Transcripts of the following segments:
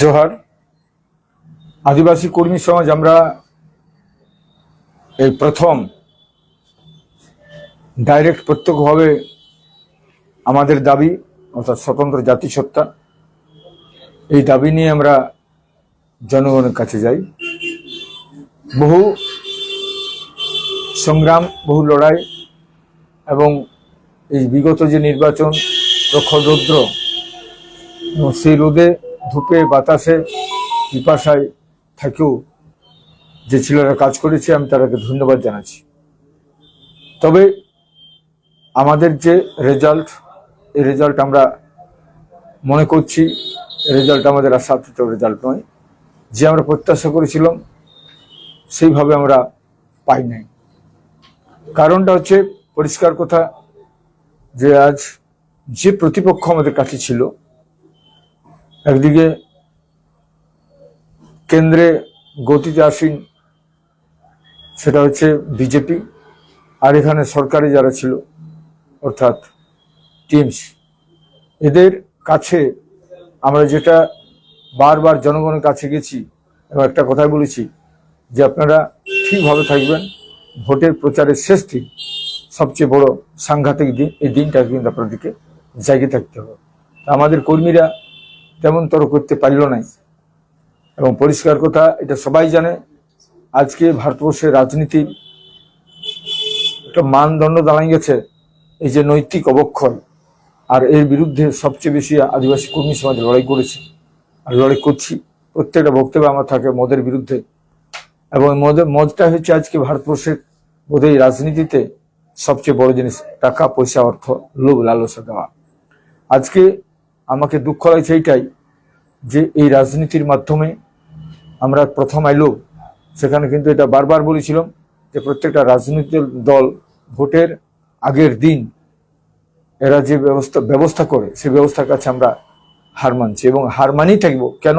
জোহার, আদিবাসী কর্মী সমাজ, আমরা এই প্রথম ডাইরেক্ট প্রত্যক্ষভাবে আমাদের দাবি, অর্থাৎ স্বতন্ত্র জাতিসত্তা, এই দাবি নিয়ে আমরা জনগণের কাছে যাই। বহু সংগ্রাম, বহু লড়াই এবং এই বিগত যে নির্বাচন প্রখর রৌদ্র এবং সেই রোদে ধূপে, বাতাসে, পিপাসায় থেকেও। যে ছেলেরা কাজ করেছে, আমি তাদেরকে ধন্যবাদ জানাচ্ছি। তবে আমাদের যে রেজাল্ট এই রেজাল্ট আমরা মনে করছি রেজাল্ট আমাদের আশাতীত রেজাল্ট নয়। যে আমরা প্রত্যাশা করেছিলাম, সেইভাবে আমরা পাই নাই। কারণটা হচ্ছে, পরিষ্কার কথা, যে আজ যে প্রতিপক্ষ আমাদের কাছে ছিল একদিকে কেন্দ্রে গতিতে আসীন সেটা হচ্ছে বিজেপি, আর এখানে সরকারি যারা ছিল, অর্থাৎ টিমস, এদের কাছে আমরা যেটা বারবার জনগণের কাছে গেছি, এবং একটা কথাই বলেছি যে আপনারা ঠিকভাবে থাকবেন, ভোটের প্রচারের শেষ দিন, সবচেয়ে বড় সাংঘাতিক দিন, এই দিনটা কিন্তু আপনাদেরকে জায়গা থাকতে হবে। আমাদের কর্মীরা তেমন তর করতে পারল নাই। এবং পরিষ্কার কথা, এটা সবাই জানে, আজকে ভারতবর্ষের রাজনীতির একটা মানদণ্ড দাঁড়াই গেছে, এই যে নৈতিক অবক্ষয়, আর এর বিরুদ্ধে সবচেয়ে বেশি আদিবাসী কর্মী সমাজ লড়াই করেছে। আর লড়াই করছি, প্রত্যেকটা বক্তব্য আমার থাকে মদের বিরুদ্ধে। এবং মদের মদটা হচ্ছে আজকে ভারতবর্ষের বোধহয় রাজনীতিতে সবচেয়ে বড় জিনিস, টাকা, পয়সা, অর্থ, লোভ, লালসা দেওয়া। আজকে আমাকে দুঃখ লাগছে এইটাই যে এই রাজনীতির মাধ্যমে আমরা প্রথম আইলো। সেখানে কিন্তু এটা বারবার বলেছিলাম যে প্রত্যেকটা রাজনৈতিক দল ভোটের আগের দিন এরা যে ব্যবস্থা ব্যবস্থা করে সেই ব্যবস্থার কাছে আমরা হার মানছি এবং হার মানেই থাকব। কেন?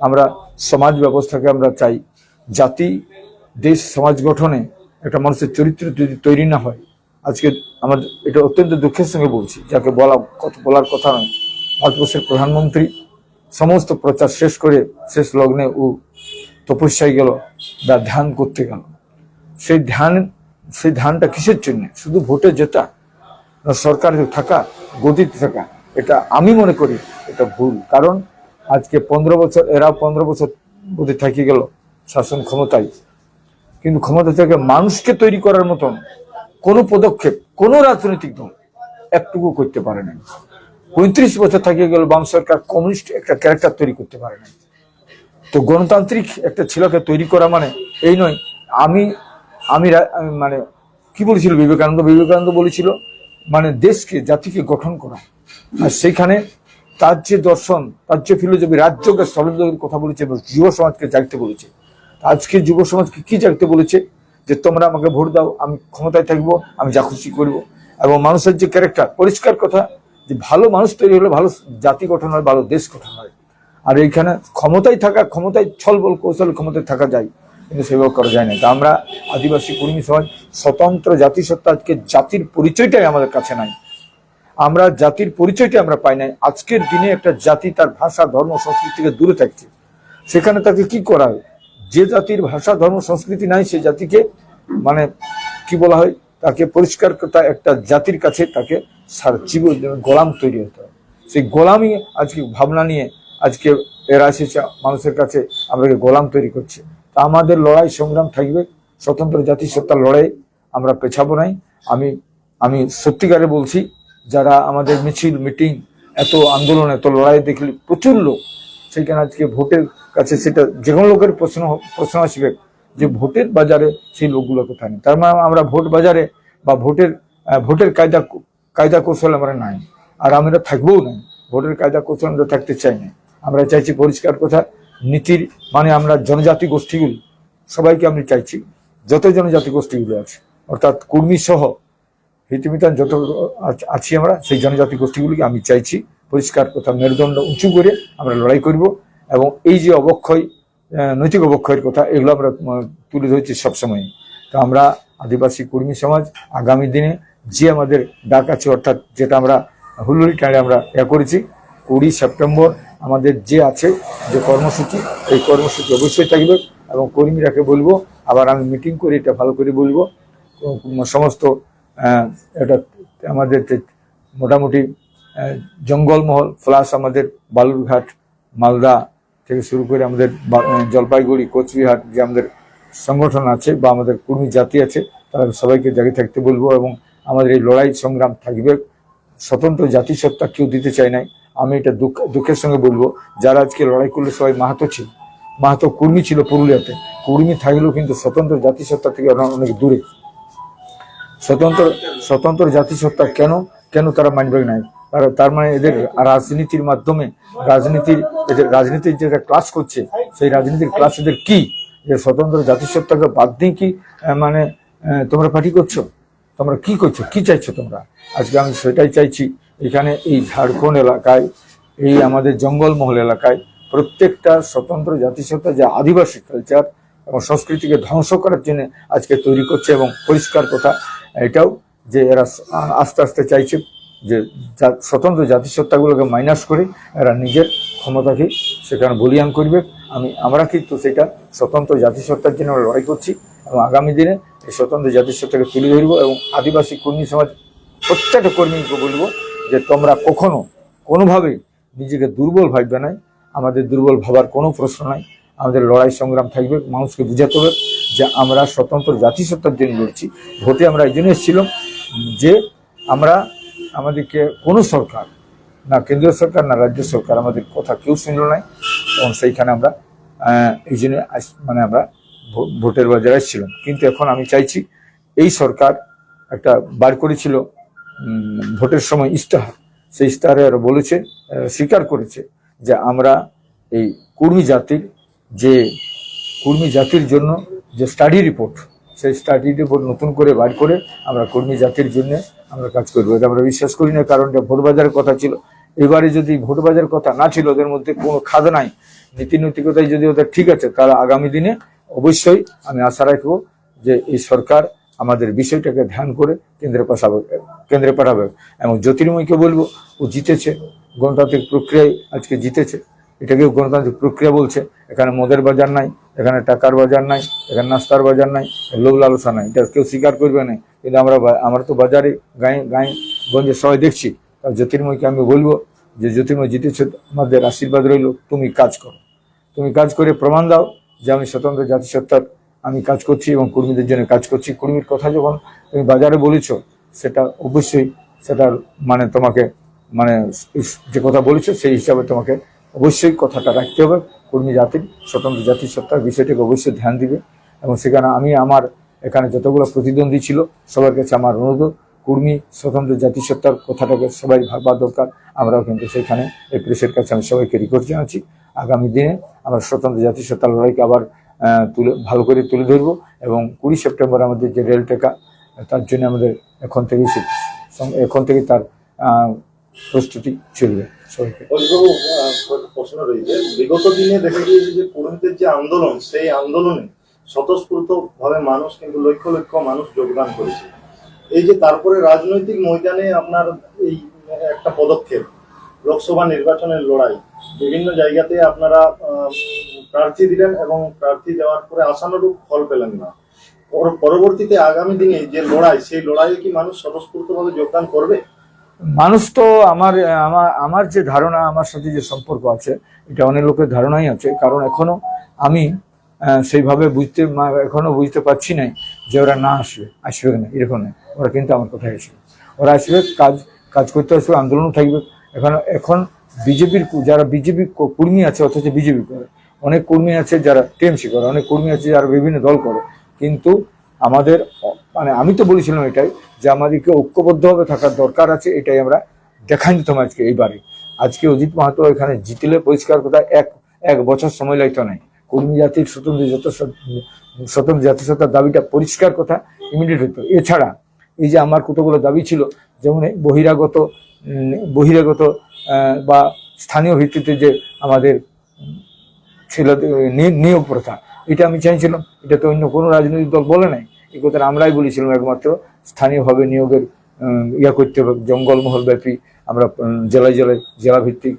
আমরা সমাজ ব্যবস্থাকে আমরা চাই। জাতি, দেশ, সমাজ গঠনে একটা মানুষের চরিত্র যদি তৈরি না হয়, আজকে আমাদের এটা অত্যন্ত দুঃখের সঙ্গে বলছি, যাকে বলা, বলার কথা নয়। ভারতবর্ষের প্রধানমন্ত্রী, সমস্ত প্রচার শেষ করে শেষ লগ্নে ও তপস্যায় গেল বা ধ্যান করতে গেল। সেই ধ্যান, সেই ধ্যানটা কিসের জন্য? শুধু ভোটে জেতা সরকারে থাকা, গদিতে থাকা, এটা আমি মনে করি এটা ভুল। কারণ আজকে পনেরো বছর এরা পনেরো বছর গদি থাকি গেল শাসন ক্ষমতায়। কিন্তু ক্ষমতা থেকে মানুষকে তৈরি করার মতন কোনো পদক্ষেপ, কোনো রাজনৈতিক দল একটুকু করতে পারে না পঁয়ত্রিশ বছর থাকিয়ে গেল, বাম সরকার কমিউনিস্ট একটা ক্যারেক্টার তৈরি করতে পারে না তো গণতান্ত্রিক একটা ছেলেকে তৈরি করা মানে এই নয়। আমি আমি মানে কি বলেছিল বিবেকানন্দ? বিবেকানন্দ বলেছিল মানে দেশকে, জাতিকে গঠন করা। আর সেইখানে তার যে দর্শন, তার যে ফিলোজফি রাজ্যকে স্থলযোগের কথা বলেছে এবং যুব সমাজকে জাগতে বলেছে। আজকে যুব সমাজকে কি জাগতে বলেছে? যে তোমরা আমাকে ভোট দাও, আমি ক্ষমতায় থাকব, আমি যা খুশি করব। এবং মানুষের যে ক্যারেক্টার পরিষ্কার কথা যে ভালো মানুষ তৈরি হলে ভালো জাতি গঠন হয়, ভালো দেশ গঠন হয়। আর এইখানে ক্ষমতায় থাকা, ক্ষমতায় ছলবল কৌশল ক্ষমতায় থাকা যায়, কিন্তু সেভাবে করা যায় না। তা আমরা আদিবাসী কর্মী সমাজ, স্বতন্ত্র জাতিসত্তা আজকে জাতির পরিচয়টাই আমাদের কাছে নাই। আমরা জাতির পরিচয়টা আমরা পাই নাই। আজকের দিনে একটা জাতি তার ভাষা, ধর্ম, সংস্কৃতি থেকে দূরে থাকছে। সেখানে তাকে কি করা হয়? যে জাতির ভাষা, ধর্ম, সংস্কৃতি নাই, সে জাতিকে মানে কি বলা হয়? তাকে পরিষ্কার কথা একটা জাতির কাছে তাকে সারা জীবন গোলাম তৈরি হতে হয় সেই গোলামই আজকে ভাবনা নিয়ে আজকে এরা এসেছে, মানুষের কাছে আমাদেরকে গোলাম তৈরি করছে। তা আমাদের লড়াই সংগ্রাম থাকবে, স্বতন্ত্র জাতিসত্তার লড়াই আমরা পেছাবো নাই। আমি আমি সত্যিকারে বলছি, যারা আমাদের মিছিল, মিটিং, এত আন্দোলন, এত লড়াই দেখলে প্রচুর লোক সেখানে আজকে ভোটের কাছে সেটা যে কোনো লোকের প্রশ্ন প্রশ্ন আসবে। যে ভোটের বাজারে সেই লোকগুলো কোথায় নেই তার মানে আমরা ভোট বাজারে বা ভোটের ভোটের কায়দা কায়দা কৌশল আমরা নাই। আর আমরা থাকবোও নাই। ভোটের কায়দা কৌশল আমরা থাকতে চাই না আমরা চাইছি পরিষ্কার কথা, নীতির মানে আমরা জনজাতি গোষ্ঠীগুলি, সবাইকে আমি চাইছি যত জনজাতি গোষ্ঠীগুলো আছে, অর্থাৎ কর্মী সহ রীতিমিতান যত আছি আমরা, সেই জনজাতি গোষ্ঠীগুলিকে আমি চাইছি পরিষ্কার কথা, মেরুদণ্ড উঁচু করে আমরা লড়াই করব এবং এই যে অবক্ষয় নৈতিক অবক্ষয়ের কথা, এগুলো আমরা তুলে ধরছি সবসময় তো আমরা আদিবাসী কর্মী সমাজ আগামী দিনে যে আমাদের ডাক আছে, অর্থাৎ যেটা আমরা হুল্লোড়ি টাঁড়ে আমরা ইয়া করেছি, কুড়ি সেপ্টেম্বর আমাদের যে আছে যে কর্মসূচি, এই কর্মসূচি অবশ্যই থাকবে এবং কর্মীরাকে বলব, আবার আমি মিটিং করে এটা ভালো করে বলব সমস্ত এটা আমাদের মোটামুটি জঙ্গলমহল, প্লাস আমাদের বালুরঘাট, মালদা থেকে শুরু করে আমাদের জলপাইগুড়ি, কোচবিহার যে আমাদের সংগঠন আছে বা আমাদের কর্মী জাতি আছে, তারা সবাইকে জাগিয়ে থাকতে বলব এবং আমাদের এই লড়াই সংগ্রাম থাকবে। স্বতন্ত্র জাতিসত্তা কেউ দিতে চায় নাই। আমি এটা দুঃখ, দুঃখের সঙ্গে বলব, যারা আজকে লড়াই করলে সবাই মাহাতো ছিল, মাহাতো কর্মী ছিল পুরুলিয়াতে। কর্মী থাকলেও কিন্তু স্বতন্ত্র জাতিসত্তা থেকে অনেক দূরে। স্বতন্ত্র স্বতন্ত্র জাতিসত্তা কেন কেন তারা মানবে নাই? তারা- মানে এদের রাজনীতির মাধ্যমে রাজনীতির এদের রাজনীতির যেটা ক্লাস করছে, সেই রাজনীতির ক্লাস এদের কি? যে স্বতন্ত্র জাতিসত্তাকে বাদ দিয়ে কি মানে তোমরা পার্টি করছ? তোমরা কি করছ? কি চাইছো তোমরা? আজকে আমি সেটাই চাইছি, এখানে এই ঝাড়খণ্ড এলাকায়, এই আমাদের জঙ্গলমহল এলাকায় প্রত্যেকটা স্বতন্ত্র জাতিসত্তা যে আদিবাসী কালচার এবং সংস্কৃতিকে ধ্বংস করার জন্য আজকে তৈরি করছে এবং পরিষ্কার কথা, এটাও যে এরা আস্তে আস্তে চাইছে। যে স্বতন্ত্র জাতিসত্তাগুলোকে মাইনাস করে এরা নিজের ক্ষমতাকে সেখানে বলিয়ান করবে। আমি, আমরা কিন্তু সেটা স্বতন্ত্র জাতিসত্তার জন্য লড়াই করছি এবং আগামী দিনে এই স্বতন্ত্র জাতিসত্তাকে তুলে ধরবো এবং আদিবাসী কর্মী সমাজ, প্রত্যেকটা কর্মীকে বলব যে তোমরা কখনো কোনোভাবেই নিজেকে দুর্বল ভাববে নাই আমাদের দুর্বল ভাবার কোনো প্রশ্ন নাই। আমাদের লড়াই সংগ্রাম থাকবে, মানুষকে বুঝাতে হবে যে আমরা স্বতন্ত্র জাতিসত্তার জন্য লড়ছি। ভোটে আমরা এই জন্য এসেছিলাম যে আমরা আমাদেরকে কোনো সরকার, না কেন্দ্রীয় সরকার, না রাজ্য সরকার, আমাদের কথা কেউ শুনলো নাই। এবং সেইখানে আমরা এই জন্য মানে আমরা ভোটের বাজারে এসেছিলাম কিন্তু এখন আমি চাইছি এই সরকার একটা বার করেছিল ভোটের সময় ইস্তাহার সেই ইস্তাহারে ওরা বলেছে স্বীকার করেছে যে আমরা এই কুর্মী জাতির যে, কর্মী জাতির জন্য যে স্টাডি রিপোর্ট, সেই স্টাডি রিপোর্ট নতুন করে বার করে আমরা কর্মী জাতির জন্য আমরা কাজ করব। এটা আমরা বিশ্বাস করি না, কারণ এটা ভোট বাজারের কথা ছিল। এবারে যদি ভোট বাজারের কথা না ছিল, ওদের মধ্যে কোনো খাদ নাই। নীতি নৈতিকতায় যদি ওদের ঠিক আছে, তাহলে আগামী দিনে অবশ্যই আমি আশা রাখব যে এই সরকার আমাদের বিষয়টাকে ধ্যান করে কেন্দ্রে পাঠাবে কেন্দ্রে পাঠাবে। এবং জ্যোতির্ময়কে বলব, ও জিতেছে। গণতান্ত্রিক প্রক্রিয়ায় আজকে জিতেছে। এটাকে গণতান্ত্রিক প্রক্রিয়া বলছে। এখানে মদের বাজার নাই, এখানে টাকার বাজার নাই, এখানে নাস্তার বাজার নাই লোভ লালসা নাই। এটা কেউ স্বীকার করবে না। কিন্তু আমরা আমরা তো বাজারে গায়ে গাঁয়ে গঞ্জে সবাই দেখছি। আর জ্যোতির্ময়কে আমি বলব যে, জ্যোতির্ময় জিতেছে আমাদের আশীর্বাদ রইল, তুমি কাজ করো। তুমি কাজ করে প্রমাণ দাও যে আমি স্বতন্ত্র জাতিসত্তার, আমি কাজ করছি এবং কর্মীদের জন্য কাজ করছি। কর্মীর কথা যখন তুমি বাজারে বলেছ, সেটা অবশ্যই সেটার মানে তোমাকে মানে যে কথা বলেছ, সেই হিসাবে তোমাকে অবশ্যই কথাটা রাখতে হবে। কর্মী জাতির, স্বতন্ত্র জাতিসত্তার বিষয়টিকে অবশ্যই ধ্যান দিবে এবং সেখানে আমি আমার এখানে যতগুলো প্রতিদ্বন্দ্বী ছিল, সবার কাছে আমার অনুরোধ, কর্মী, স্বতন্ত্র জাতিসত্তার কথাটাকে সবাই ভাববার দরকার। আমরাও কিন্তু সেখানে এই প্রেসের কাছে আমি সবাইকে রিকোয়েস্ট জানাচ্ছি, আগামী দিনে আমরা স্বতন্ত্র জাতিসত্তার লড়াইকে আবার তুলে, ভালো করে তুলে ধরবো এবং কুড়ি সেপ্টেম্বর আমাদের যে রেল টেকা, তার জন্য আমাদের এখন থেকেই এখন থেকে তার প্রস্তুতি চলবে প্রশ্ন রয়েছে। বিগত দিনে দেখা গিয়েছে যে কর্মীদের যে আন্দোলন, সেই আন্দোলনে স্বতঃস্ফূর্ত ভাবে মানুষ কিন্তু লক্ষ লক্ষ মানুষ যোগদান করেছে। এই যে তারপরে রাজনৈতিক ময়দানে আপনার এই একটা পদক্ষেপ, লোকসভা নির্বাচনের লড়াই, বিভিন্ন জায়গাতে আপনারা প্রার্থী দিলেন এবং প্রার্থী দেওয়ার পরে আশানুরূপ ফল পেলেন না। পরবর্তীতে আগামী দিনে যে লড়াই, সেই লড়াইয়ে কি মানুষ স্বতঃস্ফূর্তভাবে যোগদান করবে? মানুষ তো আমার আমার যে ধারণা, আমার সাথে যে সম্পর্ক আছে, এটা অনেক লোকের ধারণাই আছে। কারণ এখনও আমি সেইভাবে বুঝতে এখনও বুঝতে পারছি না যে ওরা না আসবে আসবে না, এরকম না। ওরা কিন্তু আমার কথায় আসবে। ওরা আসবে, কাজ কাজ করতে আসবে, আন্দোলনও থাকবে। এখন এখন বিজেপির যারা বিজেপি কর্মী আছে, অথচ বিজেপি করে, অনেক কর্মী আছে যারা টিএমসি করে, অনেক কর্মী আছে যারা বিভিন্ন দল করে। কিন্তু আমাদের মানে আমি তো বলেছিলাম এটাই যে আমাদেরকে ঐক্যবদ্ধভাবে থাকার দরকার আছে, এটাই আমরা দেখাই দিতাম আজকে এইবারে। আজকে অজিত মাহাতো এখানে জিতলে পরিষ্কার কথা, এক এক বছর সময় লাগতো নাই। কর্মী জাতির স্বতন্ত্র যত স্বতন্ত্র জাতিসত্তার দাবিটা পরিষ্কার কথা ইমিডিয়েট হতো এছাড়া এই যে আমার কতগুলো দাবি ছিল, যেমন বহিরাগত বহিরাগত বা স্থানীয় ভিত্তিতে যে আমাদের নি- নিয়োগ প্রথা, এটা আমি চাইছিলাম। এটা তো অন্য কোনো রাজনৈতিক দল বলে নাই। এই আমরাই বলেছিলাম একমাত্র। স্থানীয়ভাবে নিয়োগের ইয়া করতে হবে, জঙ্গলমহল ব্যাপী আমরা জেলায় জেলায় জেলা ভিত্তিক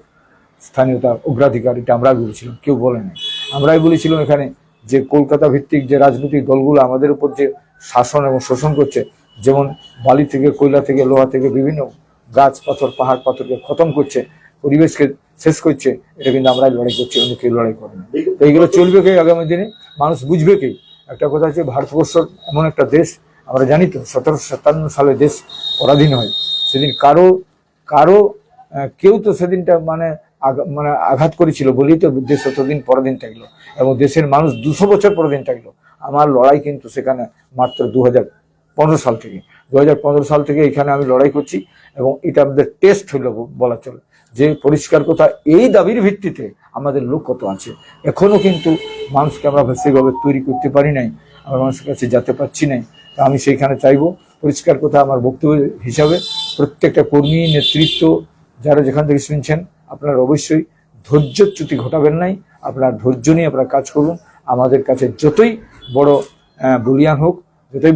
স্থানীয়তা অগ্রাধিকার, এটা আমরাই বলেছিলাম, কেউ বলে নাই। আমরাই বলেছিলাম এখানে যে কলকাতা ভিত্তিক যে রাজনৈতিক দলগুলো আমাদের উপর যে শাসন এবং শোষণ করছে, যেমন বালি থেকে কয়লা থেকে, লোহা থেকে বিভিন্ন গাছ পাথর, পাহাড় পাথরকে খতম করছে, পরিবেশকে শেষ করছে, এটা কিন্তু আমরাই লড়াই করছি, অন্য কেউ লড়াই করে না। এইগুলো চলবে কে আগামী দিনে? মানুষ বুঝবে কি? একটা কথা হচ্ছে ভারতবর্ষ এমন একটা দেশ, আমরা জানি তো, সতেরোশো সাতান্ন সালে দেশ পরাধীন হয়। সেদিন কারও কারও কেউ তো সেদিনটা মানে মানে আঘাত করেছিল বলেই তো দেশ ততদিন পরাধীন থাকল। এবং দেশের মানুষ দুশো বছর পরাধীন থাকল। আমার লড়াই কিন্তু সেখানে মাত্র দু হাজার পনেরো সাল থেকে। দু হাজার পনেরো সাল থেকে এখানে আমি লড়াই করছি এবং এটা আমাদের টেস্ট হইল বলা চলে। যে পরিষ্কার কথা এই দাবির ভিত্তিতে আমাদের লোক কত আছে? এখনও কিন্তু মানুষকে আমরা সেইভাবে তৈরি করতে পারি নাই, আমরা মানুষের কাছে যেতে পারছি নাই। তা আমি সেইখানে চাইব, পরিষ্কার কথা আমার বক্তব্য হিসাবে প্রত্যেকটা কর্মী, নেতৃত্ব যারা যেখান থেকে শুনছেন, আপনারা অবশ্যই ধৈর্যচ্যুতি ঘটাবেন নাই, আপনার ধৈর্য নিয়ে আপনারা কাজ করুন। আমাদের কাছে যতই বড় বলিয়ান হোক, যতই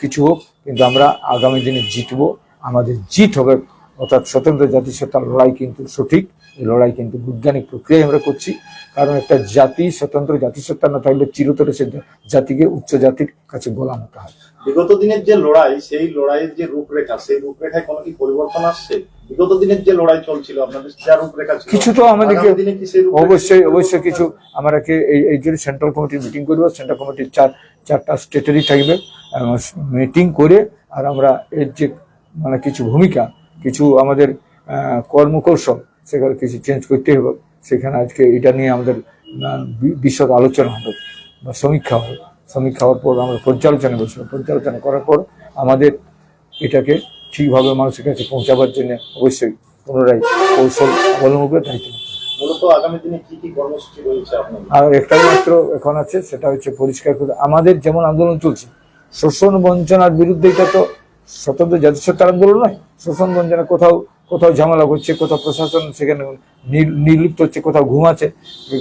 কিছু হোক, কিন্তু আমরা আগামী দিনে জিতবো। আমাদের জিত হবে অর্থাৎ স্বতন্ত্র জাতিসত্তার লড়াই কিন্তু সঠিক। এই লড়াই কিন্তু বৈজ্ঞানিক প্রক্রিয়ায় আমরা করছি। কারণ একটা জাতি স্বতন্ত্র জাতিসত্তা না থাকলে চিরতরে সে জাতিকে উচ্চ জাতির কাছে গোলাম হতে হয়। বিগত দিনের যে লড়াই সেই লড়াইয়ের যে রূপরেখা সেই রূপরেখায় কোনো কি পরিবর্তন আসছে? বিগত দিনের যে লড়াই চলছিল আপনাদের যা রূপরেখা ছিল? কিছু তো আমাদেরকে অবশ্যই অবশ্যই কিছু আমাকে এই এই জন্য সেন্ট্রাল কমিটির মিটিং করব। সেন্ট্রাল কমিটির চার চারটা স্টেটেরই থাকবে। মিটিং করে আর আমরা এর যে মানে কিছু ভূমিকা কিছু আমাদের কর্মকৌশল সেখানে কিছু চেঞ্জ করতে হবে। সেখানে আজকে এটা নিয়ে আমাদের বিশদ আলোচনা হবে বা সমীক্ষা হবে। সমীক্ষা হওয়ার পর আমরা পর্যালোচনা বসবো পর্যালোচনা করার পর আমাদের এটাকে ঠিকভাবে মানুষের কাছে পৌঁছাবার জন্য অবশ্যই পুনরায় কৌশল অবলম্বন করে দায়িত্ব আর একটাই মাত্র এখন আছে সেটা হচ্ছে পরিষ্কার করে আমাদের যেমন আন্দোলন চলছে শোষণ বঞ্চনার বিরুদ্ধে এটা তো স্বতন্ত্র জাতিসত্তার আন্দোলন নয় শোষণ বঞ্চনা কোথাও কোথাও ঝামেলা করছে কোথাও প্রশাসন সেখানে নির- নির্লিপ্ত হচ্ছে কোথাও ঘুমাচ্ছে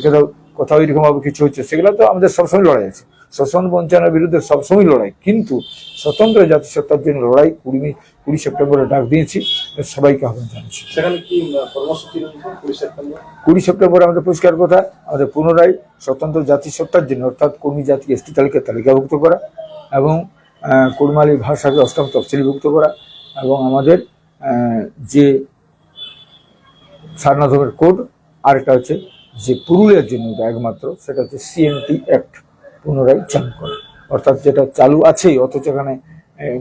কোথাও কোথাও এরকম ভাবে কিছু হচ্ছে সেগুলো তো আমাদের সবসময় লড়াই আছে। শোষণ বঞ্চনার বিরুদ্ধে সবসময় লড়াই কিন্তু স্বতন্ত্র জাতিসত্তার জন্য লড়াই কুড়ি কুড়ি সেপ্টেম্বরে ডাক দিয়েছি সবাইকে আহ্বান জানাচ্ছি। রয়েছে কুড়ি সেপ্টেম্বরে? আমাদের পরিষ্কার কথা আমাদের পুনরায় স্বতন্ত্র জাতিসত্তার জন্য অর্থাৎ কর্মী জাতি এসটি তালিকায় তালিকাভুক্ত করা এবং আহ, কুড়মালি ভাষাকে অষ্টম তফসিলিভুক্ত করা এবং আমাদের যে সারনাথমের কোড আরেকটা হচ্ছে যে পুরুলিয়ার জন্য একমাত্র সেটা হচ্ছে সিএনটি অ্যাক্ট পুনরায় চালু করা। অর্থাৎ যেটা চালু আছেই অথচ এখানে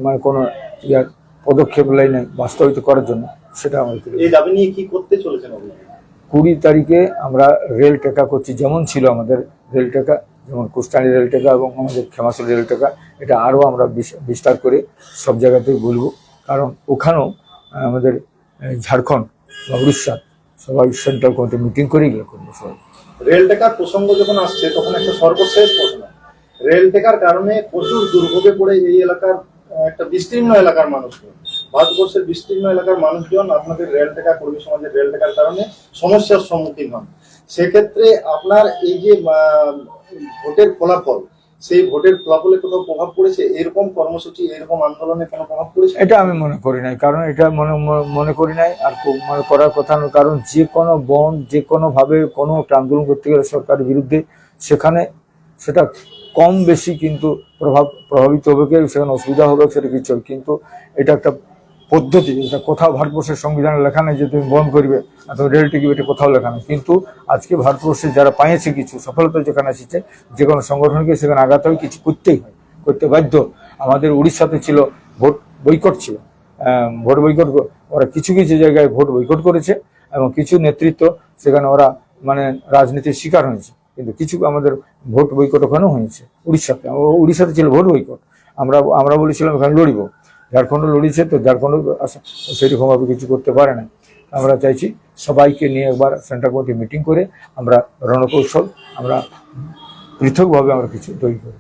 মানে কোনো ইয়ার পদক্ষেপ লাইনে বাস্তবায়িত করার জন্য সেটা আমাদের এই দাবি নিয়ে কি করতে চলেছেন কুড়ি তারিখে আমরা রেল টেকা করছি যেমন ছিল আমাদের রেল টেকা যেমন কুস্তানি রেল টেকা এবং আমাদের খেমাসুল রেল টেকা, এটা আরও আমরা বিস- বিস্তার করে সব জায়গাতেই বলব। কারণ ওখানেও আমাদের ঝাড়খণ্ড বা উড়িষ্যা সবাই সেন্ট্রাল কমিটি মিটিং করে এগুলো করব সবাই। রেল টেকার প্রসঙ্গ যখন আসছে, তখন একটা সর্বশেষ প্রশ্ন। রেল টেকার কারণে প্রচুর দুর্ভোগে পড়ে এই এলাকার একটা বিস্তীর্ণ এলাকার মানুষজন। ভারতবর্ষের বিস্তীর্ণ এলাকার মানুষজন আপনাদের রেল টেকা, কর্মী সমাজের রেল টেকার কারণে সমস্যার সম্মুখীন হন। সেক্ষেত্রে আপনার এই যে ভোটের ফলাফল, সেই ভোটের ফলাফলে কোথাও প্রভাব পড়েছে? এরকম কর্মসূচি, এরকম আন্দোলনে কোনো প্রভাব পড়েছে? এটা আমি মনে করি নাই, কারণ এটা মনে, মনে- করি নাই। আর মনে করার কথা নয়, কারণ যে কোনো বন, যে কোনো ভাবে কোনো একটা আন্দোলন করতে গেলে সরকারের বিরুদ্ধে, সেখানে সেটা কম বেশি কিন্তু প্রভাব, প্রভাবিত হবে কেউ সেখানে অসুবিধা হবে, সেটা কিছু কিন্তু এটা একটা পদ্ধতি এটা কোথাও ভারতবর্ষের সংবিধানে লেখা নেই যে তুমি বন্ধ করবে, অথবা রেল টিকিট কোথাও লেখা নেই। কিন্তু আজকে ভারতবর্ষে যারা পাইছে কিছু, সফলতা যেখানে এসেছে, যে কোনো সংগঠনকে সেখানে আগাতে হয়, কিছু করতেই হয়, করতে বাধ্য। আমাদের উড়িষ্যাতে ছিল ভোট বৈকট ছিল। ভোট বৈকট, ওরা কিছু কিছু জায়গায় ভোট বৈকট করেছে, এবং কিছু নেতৃত্ব সেখানে ওরা মানে রাজনীতির শিকার হয়েছে। কিন্তু কিছু আমাদের ভোট বৈকট ওখানেও হয়েছে, উড়িষ্যাতে। উড়িষ্যাতে ছিল ভোট বৈকট। আমরা আমরা বলেছিলাম এখানে লড়িব। ঝাড়খণ্ড লড়িয়েছে তো ঝাড়খণ্ড সেরকমভাবে কিছু করতে পারে না। আমরা চাইছি সবাইকে নিয়ে একবার সেন্ট্রাল কমিটি মিটিং করে আমরা রণকৌশল, আমরা পৃথকভাবে আমরা কিছু তৈরি করি।